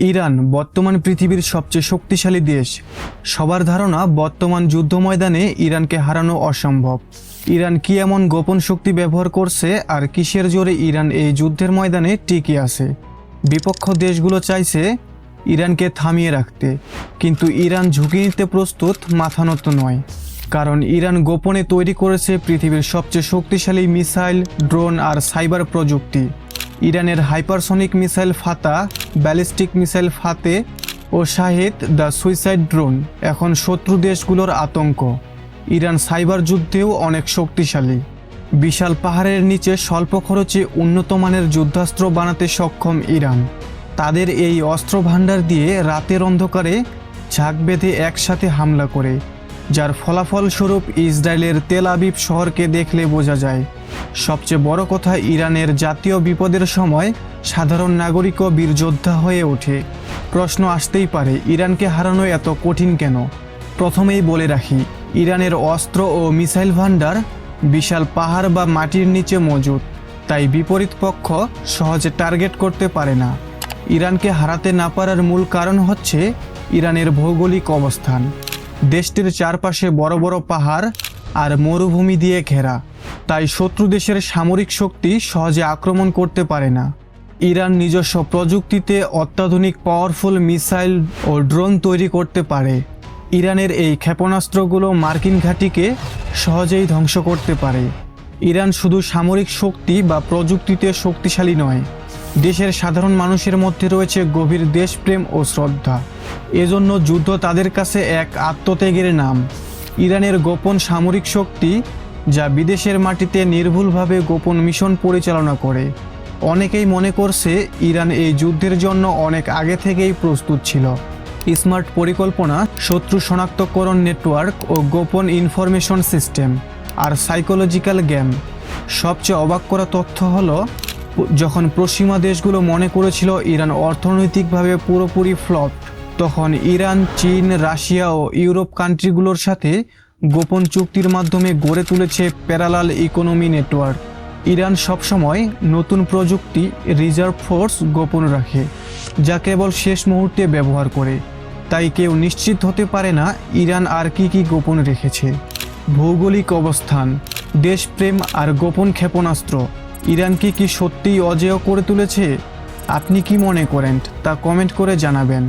Iran বর্তমান পৃথিবীর সবচেয়ে শক্তিশালী দেশ। সবার ধারণা, বর্তমান যুদ্ধ ময়দানে ইরানকে হারানো অসম্ভব। ইরান কি এমন গোপন শক্তি ব্যবহার করছে আর কিসের জোরে ইরান এই যুদ্ধের ময়দানে টিকে আছে? বিপক্ষ দেশগুলো চাইছে ইরানকে থামিয়ে রাখতে। কিন্তু ইরান ঝুঁকি নিতে প্রস্তুত মাথা নত নয়। কারণ ইরান গোপনে তৈরি করেছে পৃথিবীর সবচেয়ে শক্তিশালী মিসাইল, ড্রোন আর সাইবার প্রযুক্তি। ইরানের hypersonic missile Fattah, ballistic missile Fateh O Shahed the suicide drone, এখন শত্রু দেশগুলোর আতঙ্ক। ইরান সাইবার যুদ্ধেও অনেক শক্তিশালী। বিশাল পাহাড়ের নিচে স্বল্প খরচে উন্নত মানের যুদ্ধাস্ত্র বানাতে সক্ষম ইরান। তাদের এই অস্ত্র ভাণ্ডার দিয়ে রাতের অন্ধকারে ঝাঁক বেঁধে একসাথে হামলা করে, যার ফলাফল স্বরূপ ইসরায়েলের তেল আবিব শহরকে দেখলে বোঝা যায়। সবচেয়ে বড় কথা ইরানের জাতীয় বিপদের সময় সাধারণ নাগরিকও বীরযোদ্ধা হয়ে ওঠে। প্রশ্ন আসতেই পারে, ইরানকে হারানো এত কঠিন কেন? প্রথমেই বলে রাখি, ইরানের অস্ত্র ও মিসাইল ভান্ডার বিশাল পাহাড় বা মাটির নিচে মজুদ তাই বিপরীত পক্ষ সহজে টার্গেট করতে পারে না। ইরানকে হারাতে না পারার মূল কারণ হচ্ছে ইরানের ভৌগোলিক অবস্থান। দেশটির চারপাশে বড় বড় পাহাড় আর মরুভূমি দিয়ে ঘেরা। তাই শত্রু দেশের সামরিক শক্তি সহজে আক্রমণ করতে পারে না। ইরান নিজস্ব প্রযুক্তিতে অত্যাধুনিক পাওয়ারফুল মিসাইল ও ড্রোন তৈরি করতে পারে। ইরানের এই ক্ষেপণাস্ত্রগুলো মার্কিন ঘাঁটিকে সহজেই ধ্বংস করতে পারে। ইরান শুধু সামরিক শক্তি বা প্রযুক্তিতে শক্তিশালী নয়, দেশের সাধারণ মানুষের মধ্যে রয়েছে গভীর দেশপ্রেম ও শ্রদ্ধা। এজন্য যুদ্ধ তাদের কাছে এক আত্মত্যাগের নাম। ইরানের গোপন সামরিক শক্তি, যা বিদেশের মাটিতে নির্ভুলভাবে গোপন মিশন পরিচালনা করে। অনেকেই মনে করছে ইরান এই যুদ্ধের জন্য অনেক আগে থেকেই প্রস্তুত ছিল। স্মার্ট পরিকল্পনা, শত্রু শনাক্তকরণ নেটওয়ার্ক ও গোপন ইনফরমেশন সিস্টেম, আর সাইকোলজিক্যাল গেম। সবচেয়ে অবাক করা তথ্য হলো, যখন পশ্চিমা দেশগুলো মনে করেছিল ইরান অর্থনৈতিকভাবে পুরোপুরি ফ্লপ তখন ইরান, চীন, রাশিয়া ও ইউরোপ কান্ট্রিগুলোর সাথে গোপন চুক্তির মাধ্যমে গড়ে তুলেছে প্যারালাল ইকোনমি নেটওয়ার্ক। ইরান সবসময় নতুন প্রযুক্তি, রিজার্ভ ফোর্স গোপন রাখে, যা কেবল শেষ মুহূর্তে ব্যবহার করে। তাই কেউ নিশ্চিত হতে পারে না ইরান আর কি কি গোপন রেখেছে। ভৌগোলিক অবস্থান, দেশপ্রেম আর গোপন ক্ষেপণাস্ত্র ইরানকে কি সত্যিই অজেয় করে তুলেছে? আপনি কি মনে করেন? তা কমেন্ট করে জানাবেন।